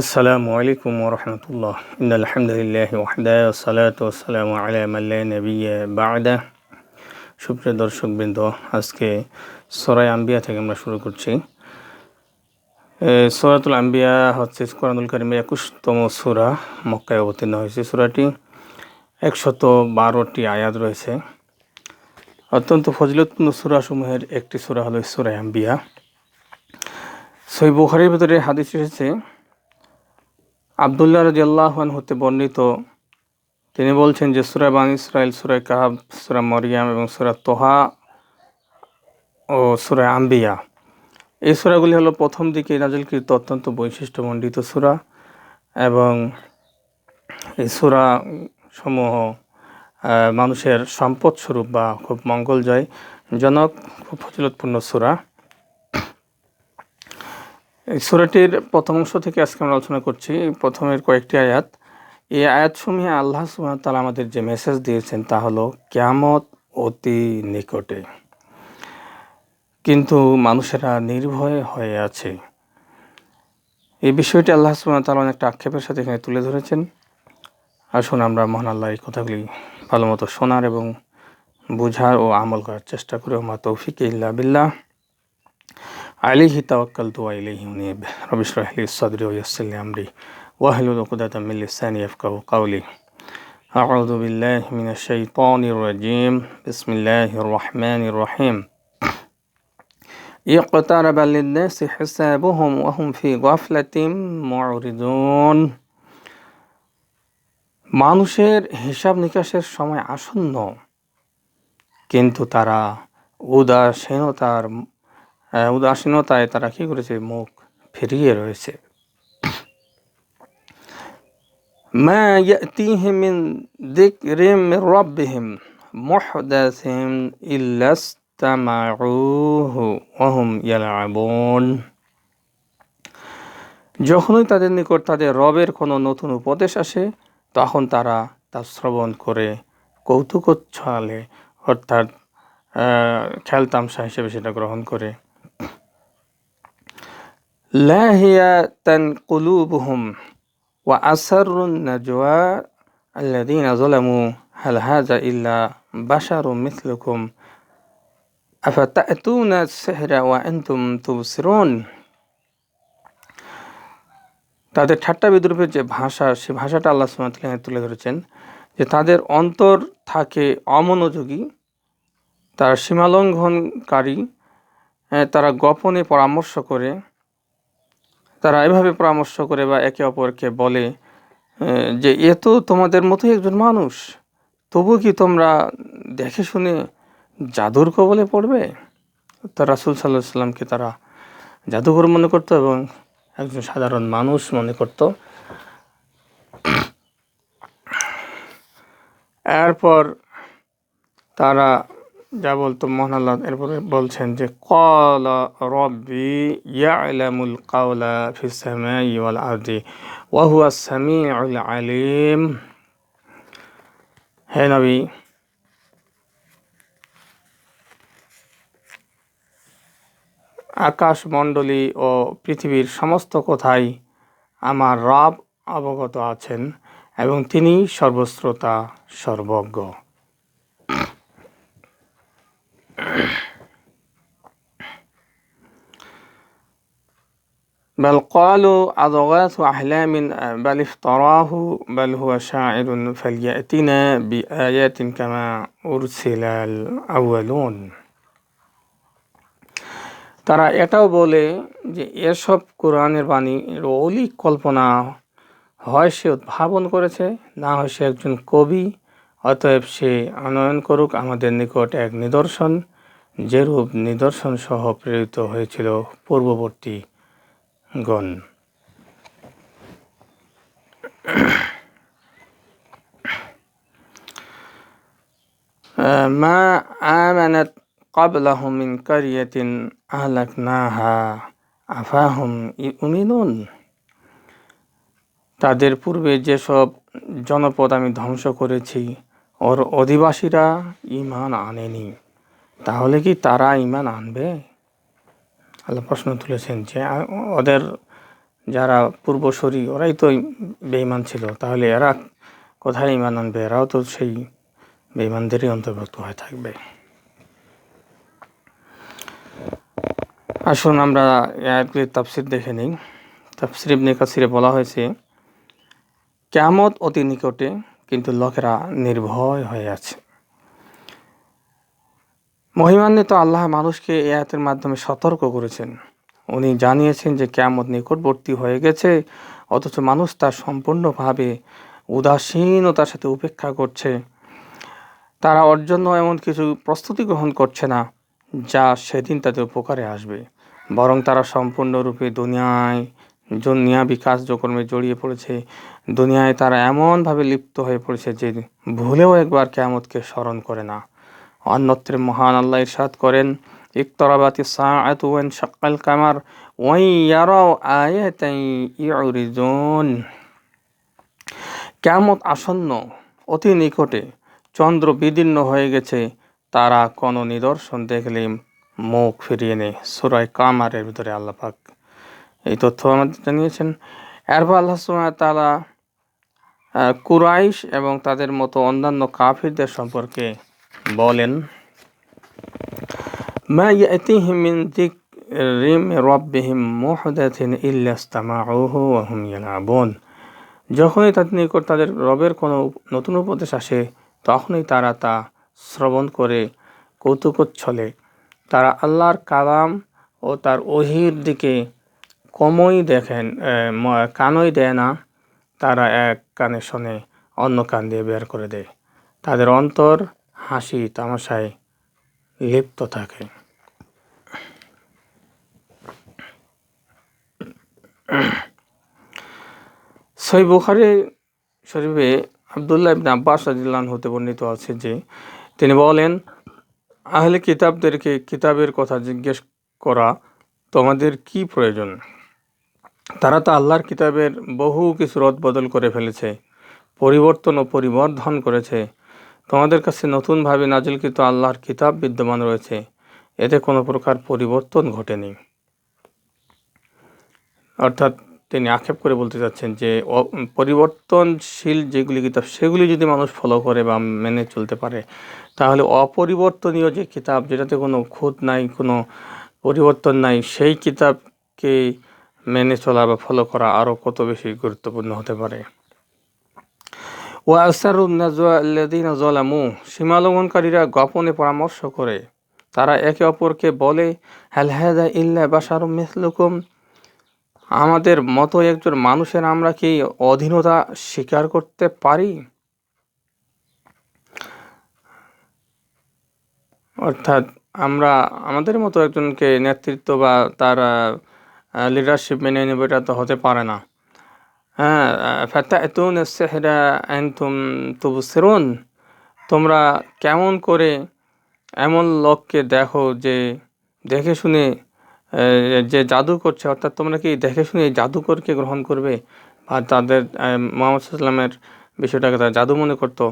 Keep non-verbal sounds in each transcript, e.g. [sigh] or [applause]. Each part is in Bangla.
আসসালামু আলাইকুম ওরহমতুল্লাহ আলহামদুলিল্লাহ ওয়াহদা সালাত ওসালাম আলামাল্লা নবিয়া বাদা সুপ্রিয় দর্শকবৃন্দ আজকে সরাই আম্বিয়া থেকে আমরা শুরু করছি। সরাতুল আম্বিয়া হচ্ছে কোরআনুল করিমের একুশতম সুরা, মক্কায় অবতীর্ণ হয়েছে সুরাটি। একশত বারোটি আয়াত রয়েছে। অত্যন্ত ফজিলতপূর্ণ সুরাসমূহের একটি সুরা হলো সুরাই আম্বিয়া সই বুখারির ভিতরে হাদিস এসেছে আবদুল্লাহ রাজি আল্লাহান হতে বর্ণিত, তিনি বলছেন যে সুরা বান ইসরায়েল সুরায় কাহাব, সুরা মরিয়াম এবং সুরা তোহা ও সুরা আম্বিয়া। এই সুরাগুলি হলো প্রথম দিকে নাজলকৃত অত্যন্ত বৈশিষ্ট্যমণ্ডিত সুরা এবং এই সুরা সমূহ মানুষের সম্পদ স্বরূপ বা খুব মঙ্গলজয় জনক খুব ফজিলতপূর্ণ সুরা। এই সুরাটির প্রথম অংশ থেকে আজকে আমরা আলোচনা করছি প্রথমের কয়েকটি আয়াত। এই আয়াতসমূহে আল্লাহ সুহামতাল আমাদের যে মেসেজ দিয়েছেন তা হলো, ক্যামত অতি নিকটে। কিন্তু মানুষেরা নির্ভয় হয়ে আছে। এই বিষয়টি আল্লাহ সুহামতাল অনেকটা আক্ষেপের সাথে এখানে তুলে ধরেছেন। আসুন আমরা মহান আল্লাহ এই কথাগুলি ভালো মতো শোনার এবং বোঝার ও আমল করার চেষ্টা করি। মা তৌফিক ইল্লা বিল্লাহ। عليه توكلت وإليه أنيب رب اشرح لي صدري ويسر لي أمري واحلل عقدة من لساني يفقه قولي أعوذ بالله من الشيطان الرجيم بسم الله الرحمن الرحيم اقترب للناس حسابهم وهم في غفلة معرضون মানুষের হিসাব নিকাশের সময় আসন্ন কিন্তু তারা উদাসীনতার উদাসীনতায় তারা কী করেছে মুখ ফিরিয়ে রয়েছে ما يأتيهم من ذكر من ربهم محدث إلا استمعوه وهم يلعبون যখনই তাদের নিকট তাদের রবের কোনো নতুন উপদেশ আসে তখন তারা তা শ্রবণ করে কৌতুকচ্ছলে অর্থাৎ খেলতামশা হিসেবে সেটা গ্রহণ করে লাহিয়া লাহিয়াতান কুলুবুহুম ওয়া আসারুন নাজওয়া আল্লাযীনা যালামু হাল হাযা ইল্লা বাশারুম মিথলুকুম আফাতাতুনা সিহরা ওয়া আনতুম তুবসিরুন তাদের ঠাট্টা বিদ্রুপের যে ভাষা, সে ভাষাটা আল্লাহ সুমাতলিয়া তুলে ধরেছেন যে তাদের অন্তর থাকে অমনোযোগী, তারা সীমালঙ্ঘনকারী তারা গোপনে পরামর্শ করে তারা এভাবে পরামর্শ করে বা একে অপরকে বলে যে এ তো তোমাদের মতোই একজন মানুষ, তবু কি তোমরা দেখে শুনে জাদুর কবলে পড়বে? তা রাসুল সাল্লাহ সাল্লামকে তারা জাদুঘর মনে করত এবং একজন সাধারণ মানুষ মনে করত। এরপর তারা যা বলতো মহান আল্লাহ এরপরে বলছেন যে, কল রব্বি ইয়ালামুল কাওলা ফিস সামাই ওয়াল আরদি ওয়া হুয়া সামিউল আলিম। হে নবী, আকাশমণ্ডলী ও পৃথিবীর সমস্ত কথাই আমার রব অবগত আছেন এবং তিনি সর্বশ্রোতা, সর্বজ্ঞ। بل قالوا أضغاث أحلام بل افتراه بل هو شاعر فليأتنا بآيات كما أرسل الأولون তারা এটাও বলে যে এসব কোরআনের বাণী অলিক কল্পনা হয় সে উদ্ভাবন করেছে না হয় সে একজন কবি অতএব সে আনয়ন করুক আমাদের নিকট এক নিদর্শন যেরূপ নিদর্শন সহ প্রেরিত হয়েছিল পূর্ববর্তী গণ [clears throat] ما آمنت قبلهم من قرية أهلكناها أفاهم يؤمنون তাদের পূর্বে যেসব জনপদ আমি ধ্বংস করেছি ওর অধিবাসীরা ইমান আনেনি তাহলে কি তারা ইমান আনবে আল্লাহ প্রশ্ন তুলেছেন যে ওদের যারা পূর্বসরী, ওরাই তো বেঈমান ছিল, তাহলে এরা কোথায় ইমান আনবে? এরাও তো সেই বেঈমানদেরই অন্তর্ভুক্ত হয়ে থাকবে। আসুন আমরা আয়াতগুলির তাফসির দেখে নিই। তাফসির ইবনে কাসিরে বলা হয়েছে কেমত অতি নিকটে, কিন্তু লোকেরা নির্ভয় হয়ে আছে। মহিমান্বিত আল্লাহ মানুষকে এ আয়াতের মাধ্যমে সতর্ক করেছেন। উনি জানিয়েছেন যে কেমত নিকটবর্তী হয়ে গেছে, অথচ মানুষ তার সম্পূর্ণভাবে উদাসীনতার সাথে উপেক্ষা করছে। তারা ওর জন্য এমন কিছু প্রস্তুতি গ্রহণ করছে না, যা সেদিন তাদের উপকারে আসবে। বরং তারা সম্পূর্ণরূপে দুনিয়ায় দুনিয়া বিকাশ কর্মে জড়িয়ে পড়েছে। দুনিয়ায় তারা এমনভাবে লিপ্ত হয়ে পড়েছে যে ভুলেও একবার কেয়ামতকে স্মরণ করে না। অন্যত্রে মহান আল্লাহ ইরশাদ করেন, ইকতরাবাতি সাআতু ওয়ান শাক্কাল কামার, ওয়ান ইয়ারাও আয়াতান ইউরিজুন। কেয়ামত আসন্ন, অতি নিকটে চন্দ্র বিদীর্ণ হয়ে গেছে, তারা কোনো নিদর্শন দেখলে মুখ ফিরিয়ে নেয়। সুরায় কামারের ভিতরে আল্লাপাক এই তথ্য আমাদের জানিয়েছেন। এরপর আল্লাহ তালা কুরাইশ এবং তাদের মতো অন্যান্য কাফিরদের সম্পর্কে বলেন মিন যখনই তাদের নিকট তাদের রবের কোনো নতুন উপদেশ আসে, তখনই তারা তা শ্রবণ করে কৌতুকচ্ছলে তারা আল্লাহর কালাম ও তার ওহির দিকে কমই দেখেন কানই দেয় না। তারা এক কানে শোনে, অন্য কান দিয়ে বের করে দেয়। তাদের অন্তর হাসি, তামাশায় লিপ্ত থাকে। সই বুখারি শরীফে আবদুল্লাহ ইবনে আব্বাস রাজিল্লান হতে বর্ণিত আছে যে, তিনি বলেন, আহলে কিতাবদেরকে কিতাবের কথা জিজ্ঞেস করা তোমাদের কি প্রয়োজন? তারা তো আল্লাহর কিতাবের বহু কিছু রদ বদল করে ফেলেছে, পরিবর্তন ও পরিবর্ধন করেছে তোমাদের কাছে নতুনভাবে নাজিলকৃত আল্লাহর কিতাব বিদ্যমান রয়েছে। এতে কোনো প্রকার পরিবর্তন ঘটেনি। অর্থাৎ তিনি আক্ষেপ করে বলতে চাচ্ছেন যে পরিবর্তনশীল যেগুলি কিতাব, সেগুলি যদি মানুষ ফলো করে বা মেনে চলতে পারে, তাহলে অপরিবর্তনীয় যে কিতাব, যেটাতে কোনো খুঁত নাই, কোনো পরিবর্তন নাই, সেই কিতাবকে মেনে চলা বা ফলো করা আরও কত বেশি গুরুত্বপূর্ণ হতে পারে। ও আসারুদ্দিন জলামু সীমালঙ্ঘনকারীরা গোপনে পরামর্শ করে। তারা একে অপরকে বলে হ্যাল হ্যাদা ইল্লা বাসারুম মিসলুকুম? আমাদের মতো একজন মানুষের আমরা কি অধীনতা স্বীকার করতে পারি? অর্থাৎ আমরা আমাদের মতো একজনকে নেতৃত্ব বা তার লিডারশিপ মেনে নেব এটা তো হতে পারে না। হ্যাঁ ফাতাতুন সেহরা তুম তুবসিরুন তোমরা কেমন করে এমন লোককে দেখো যে দেখে শুনে যে জাদু করছে, অর্থাৎ তোমরা কি দেখে শুনে জাদুকরকে গ্রহণ করবে? আর তাদের মোহাম্মদ সাল্লামের বিষয়টাকে তারা জাদু মনে করতো।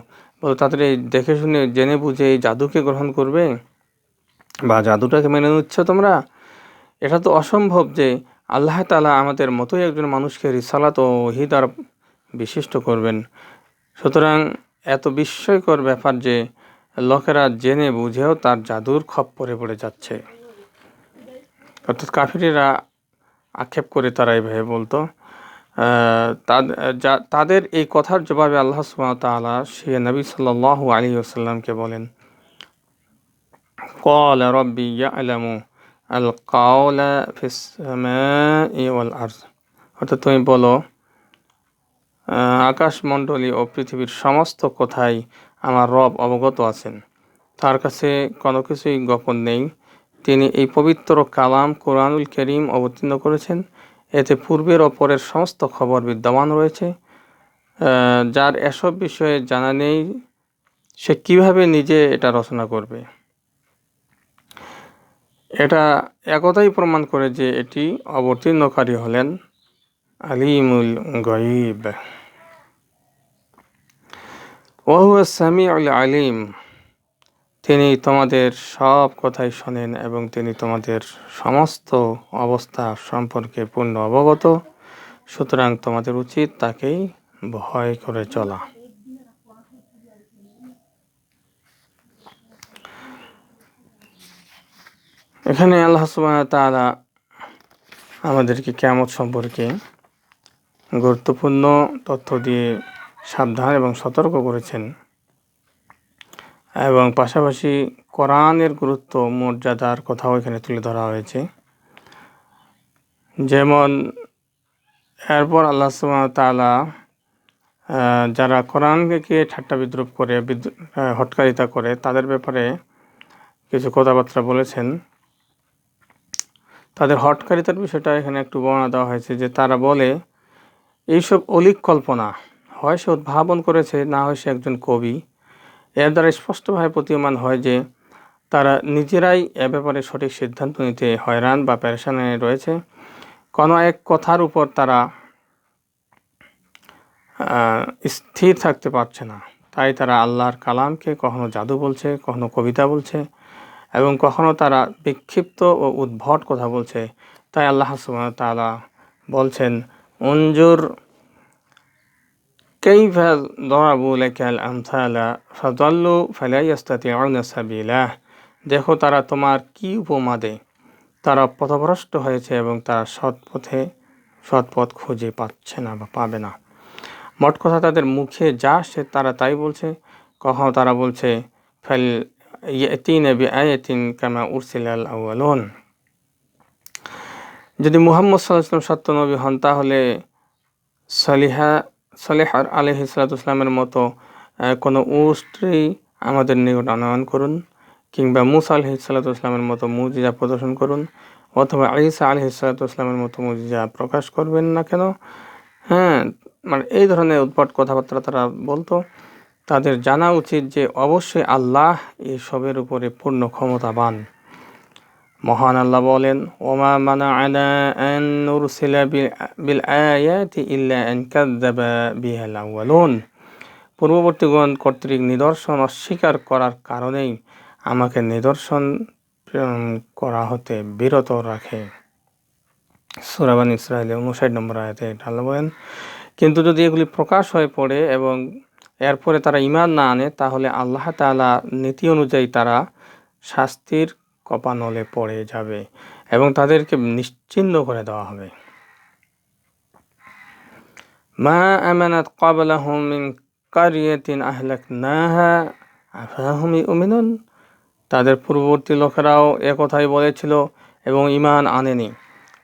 বলো, তাদের এই দেখে শুনে, জেনে বুঝে এই জাদুকে গ্রহণ করবে? বা জাদুটাকে মেনে নিচ্ছ তোমরা? এটা তো অসম্ভব যে আল্লাহ তালা আমাদের মতোই একজন মানুষকে রিসালাত ও হিদার বিশিষ্ট করবেন। সুতরাং এত বিস্ময়কর ব্যাপার যে লোকেরা জেনে বুঝেও তার জাদুর খপ্পরে পড়ে যাচ্ছে। অর্থাৎ কাফিরেরা আক্ষেপ করে তারা এইভাবে বলতো তাদের এই কথার জবাবে আল্লাহ তালা সে নবী সাল্লাহ আলী আসাল্লামকে বলেন কল রব্বি ইয়ালামু আল কাওলা ওয়াল আরজ অর্থাৎ তুমি বলো আকাশমণ্ডলী ও পৃথিবীর সমস্ত কথাই আমার রব অবগত আছেন? তার কাছে কোনো কিছুই গোপন নেই। তিনি এই পবিত্র কালাম কোরআনুল করিম অবতীর্ণ করেছেন। এতে পূর্বের ওপরের সমস্ত খবর বিদ্যমান রয়েছে। যার এসব বিষয়ে জানা নেই, সে কীভাবে নিজে এটা রচনা করবে? এটা একথাই প্রমাণ করে যে এটি অবতীর্ণকারী হলেন আলিমুল গঈব ওহুয়া সামি আল আলিম। তিনি তোমাদের সব কথাই শোনেন এবং তিনি তোমাদের সমস্ত অবস্থা সম্পর্কে পূর্ণ অবগত। সুতরাং তোমাদের উচিত তাকেই ভয় করে চলা। এখানে আল্লাহ সুবহানাহু ওয়া তাআলা আমাদেরকে কেয়ামত সম্পর্কে গুরুত্বপূর্ণ তথ্য দিয়ে সাবধান এবং সতর্ক করেছেন এবং পাশাপাশি কোরআনের গুরুত্ব, মর্যাদার কথাও এখানে তুলে ধরা হয়েছে। যেমন এরপর আল্লাহ সুবহানাহু তাআলা যারা কোরআনকে ঠাট্টা বিদ্রুপ করে হটকারিতা করে, তাদের ব্যাপারে কিছু কথাবার্তা বলেছেন। তাদের হটকারিতার বিষয়টা এখানে একটু বর্ণনা দেওয়া হয়েছে যে তারা বলে, এইসব অলিক কল্পনা। হয় সে উদ্ভাবন করেছে, না হয় সে একজন কবি। এর দ্বারা স্পষ্টভাবে প্রতীয়মান হয় যে তারা নিজেরাই এ ব্যাপারে সঠিক সিদ্ধান্ত নিতে হয়রান বা প্যারেশানে রয়েছে। কোনো এক কথার উপর তারা স্থির থাকতে পারছে না। তাই তারা আল্লাহর কালামকে কখনো জাদু বলছে, কখনো কবিতা বলছে। এবং কখনো তারা বিক্ষিপ্ত ও উদ্ভট কথা বলছে তাই আল্লাহ সুবহানাহু ওয়া তাআলা বলছেন অঞ্জুর كيف ضربوا لك الأمثال فضلوا فلا يستطيعون سبيلا দেখো তারা তোমার কি উপমা দেয় তারা পথভ্রষ্ট হয়েছে এবং তারা সৎ পথে সৎ পথ খুঁজে পাচ্ছে না বা পাবে না মোট কথা তাদের মুখে যা সে তারা তাই বলছে কখনো তারা বলছে ফেল ইয়াতিন বি আয়াতিন কামা উরসিলাল আউয়ালুন যদি মুহাম্মদ ওয়াসাল্লাম সত্য নবী হন, তাহলে সলিহা, সলেহ আলহি সালাতামের মতো কোনো উষ্ট্রি আমাদের নিকট আনয়ন করুন, কিংবা মুসা আলহি সাল্লাতামের মতো মুজিজা প্রদর্শন করুন, অথবা আলিসা আলহি সাল্লাতামের মতো মুজিজা প্রকাশ করবেন না কেন? হ্যাঁ মানে এই ধরনের উদ্ভট কথাবার্তা তারা বলতো। তাদের জানা উচিত যে অবশ্যই আল্লাহ এই সবের উপরে পূর্ণ ক্ষমতাবান। মহান আল্লাহ বলেন, ওমা মানা বিল- ইল্লা পূর্ববর্তীগণ কর্তৃক নিদর্শন অস্বীকার করার কারণেই আমাকে নিদর্শন করা হতে বিরত রাখে। সুরাবান ইসরায়েলের উনষাট নম্বর আয়াতে আল্লাহ বলেন, কিন্তু যদি এগুলি প্রকাশ হয়ে পড়ে এবং এরপরে তারা ইমান না আনে, তাহলে আল্লাহ তাআলা নীতি অনুযায়ী তারা শাস্তির কপানলে পড়ে যাবে এবং তাদেরকে নিশ্চিন্ন করে দেওয়া হবে। মা আমানাত ক্বাবলাহুম মিন কারিয়াতিন আহলাকনাহা, আফাহুম ইউমিনুন? তাদের পূর্ববর্তী লোকেরাও একথাই বলেছিল এবং ইমান আনেনি,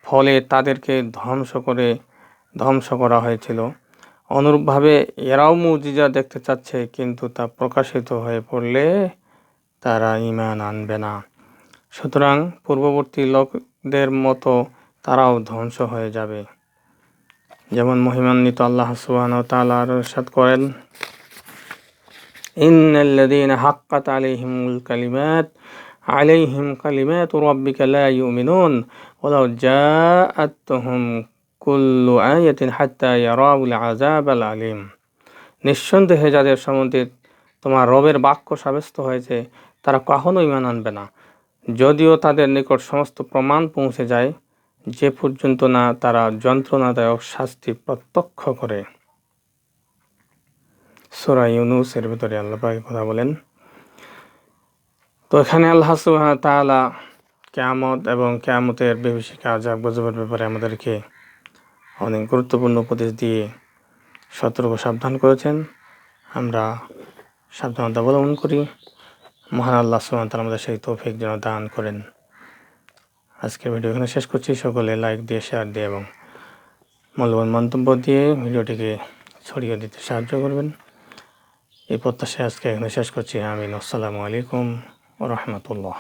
ফলে তাদেরকে ধ্বংস করে, ধ্বংস করা হয়েছিল। অনুরূপভাবে এরাও মুজিজা দেখতে চাচ্ছে, কিন্তু তা প্রকাশিত হয়ে পড়লে তারা ইমান আনবে না। সুতরাং পূর্ববর্তী লোকদের মতো তারাও ধ্বংস হয়ে যাবে। যেমন মহিমান্বিত আল্লাহ তাআলা আরও ইরশাদ করেন, ইন্নাল্লাযীনা হাক্কাত আলাইহিমুল কালিমাত, আলাইহিম কালিমাতু রাব্বিকা লা ইউমিনুন, ওয়ালাউ জাআতুহুম কুল্লু আয়াতিন হাত্তা ইয়ারাউল আযাবাল আলিম। নিঃসন্দেহে যাদের সম্বন্ধে তোমার রবের বাক্য সাব্যস্ত হয়েছে, তারা কখনো ইমান আনবে না। যদিও তাদের নিকট সমস্ত প্রমাণ পৌঁছে যায়, যে পর্যন্ত না তারা যন্ত্রণাদায়ক শাস্তি প্রত্যক্ষ করে। সোরা ইউনুস এর ভিতরে আল্লাহ পাক কথা বলেন, তো এখানে আল্লাহ সুবহানাহু ওয়া তাআলা কেয়ামত এবং কেয়ামতের বিভীষিকা আজাব গজবের ব্যাপারে আমাদেরকে অনেক গুরুত্বপূর্ণ উপদেশ দিয়ে সতর্ক সাবধান করেছেন। আমরা সাবধানতা অবলম্বন করি। মহান আল্লাহ সুবহানাহু তার আমাদের সেই তৌফিক যেন দান করেন। আজকের ভিডিও এখানে শেষ করছি। সকলে লাইক দিয়ে শেয়ার দিয়ে এবং মূল্যবান মন্তব্য দিয়ে ভিডিওটিকে ছড়িয়ে দিতে সাহায্য করবেন। এই প্রত্যাশায় আজকে এখানে শেষ করছি। আমিন। আসসালামু আলাইকুম রহমতুল্লাহ।